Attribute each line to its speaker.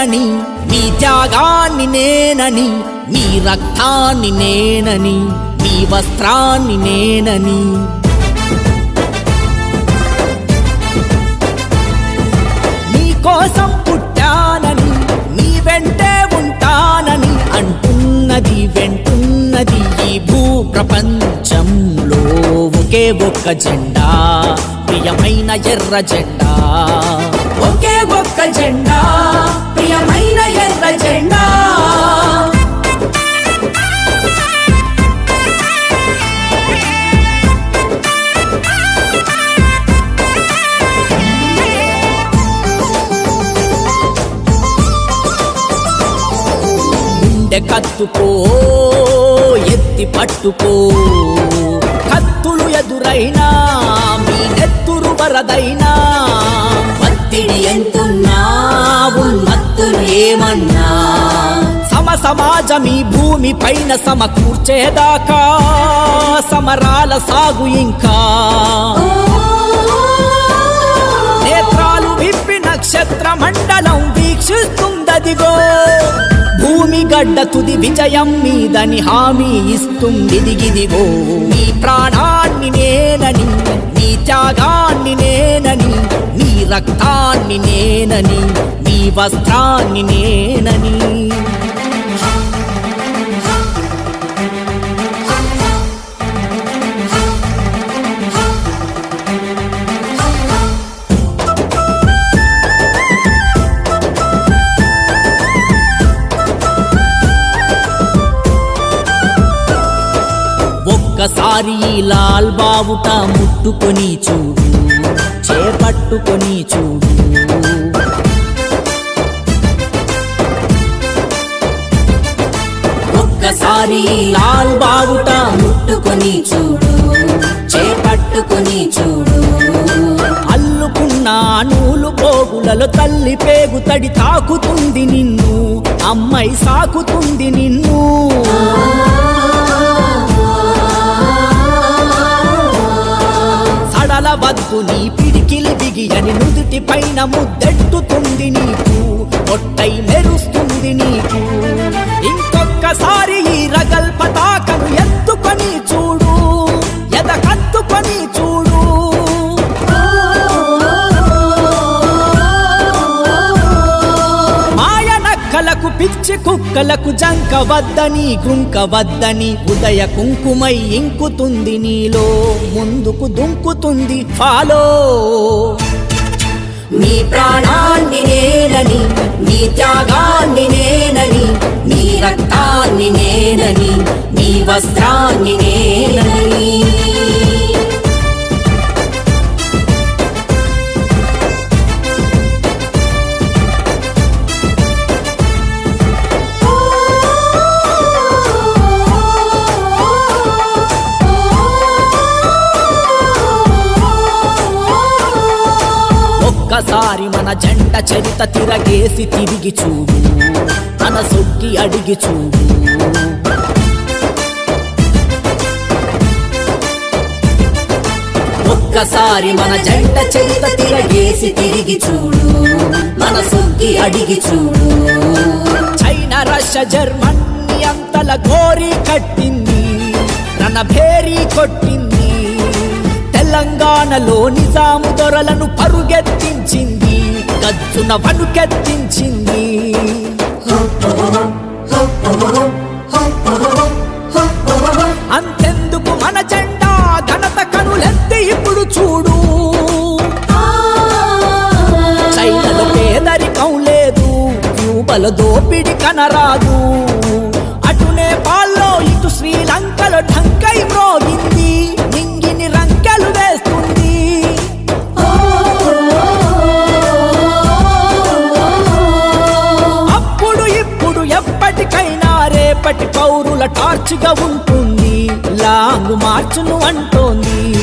Speaker 1: నేనని నీ త్యాగాన్ని నేనని నీ రక్తాన్ని నేనని నీ వస్త్రాన్ని నేనని. నీ కోసం పుట్టానని నీ వెంటే ఉంటానని అంటున్నది వెంటున్నది ఈ భూ ప్రపంచంలో ఒకే ఒక్క జెండా ప్రియమైన ఎర్ర జెండా. ఒకే ఒక్క జెండా. జెండా గుండె కత్తుకో ఎత్తి పట్టుకో. కత్తులు ఎదురైనా మీ నెత్తురు వరదైనా ఒత్తిడి ఎంత ఏమన్నా? సమ సమాజం ఈ భూమి పైన సమకూర్చేదాకా సమరాల సాగు ఇంకా. నేత్రాలు విప్పి నక్షత్ర మండలం వీక్షిస్తుందదిగో. భూమి గడ్డ తుది విజయం మీదని హామీ ఇస్తుంది దిగిదిగో నీ ప్రాణాన్ని నేనని నీ త్యాగాన్ని నేనని నీ రక్తాన్ని నేనని వస్త్రాన్ని నేనని. ఒక్కసారి లాల్ బావుట ముట్టుకొని చూడు చేపట్టుకొని చూడు. ఒక్కసారి లాల్ బావుట
Speaker 2: ముట్టుకొని చూడు చేపట్టుకొని చూడు.
Speaker 1: అల్లుకున్నా నూలు పోగులలో తల్లి పేగు తడి తాకుతుంది నిన్ను అమ్మాయి సాకుతుంది నిన్ను. సడల వద్దు నీ పిడికిలి బిగి అని నుదుటి పైన ముద్దెట్టుతుంది నీకు పొట్టై మెరుస్తుంది నీకు. పిచ్చి కుక్కలకు జంక వద్దని కృంక వద్దని ఉదయ కుంకుమై ఇంకుతుంది నీలో ముందుకు దుంకుతుంది ఫాలో.
Speaker 2: నీ ప్రాణాన్ని నేనని నీ త్యాగాన్ని నేనని నీ రక్తాన్ని నేనని నీ వస్త్రాన్ని నేనని.
Speaker 1: ఒక్కసారి మన జంట చరిత తిరగేసి తిరిగి చూడు. తన సొక్కి అడిగి చూడు.
Speaker 2: ఒక్కసారి మన జంట చరిత తిరగేసి తిరిగి చూడు. మన సొక్కి అడిగి చూడు.
Speaker 1: చైనా రష్యా జర్మన్ అంతల గోరి కట్టింది. తన భేరి కొట్టింది. తెలంగాణలో నిజాము దొరలను పరుగెత్తించింది. గజ్జున వణుకెత్తించింది అంతెందుకు మన జెండా ఘనత కనులెత్తి ఇప్పుడు చూడు. చైనలో పేదరికం లేదు క్యూబల దోపిడి కనరాదు. అటు నేపాల్లో ఇటు శ్రీలంకలో ఢంకై బ్రో పౌరుల టార్చ్గా ఉంటుంది. లాంగ్ మార్చును అంటోంది.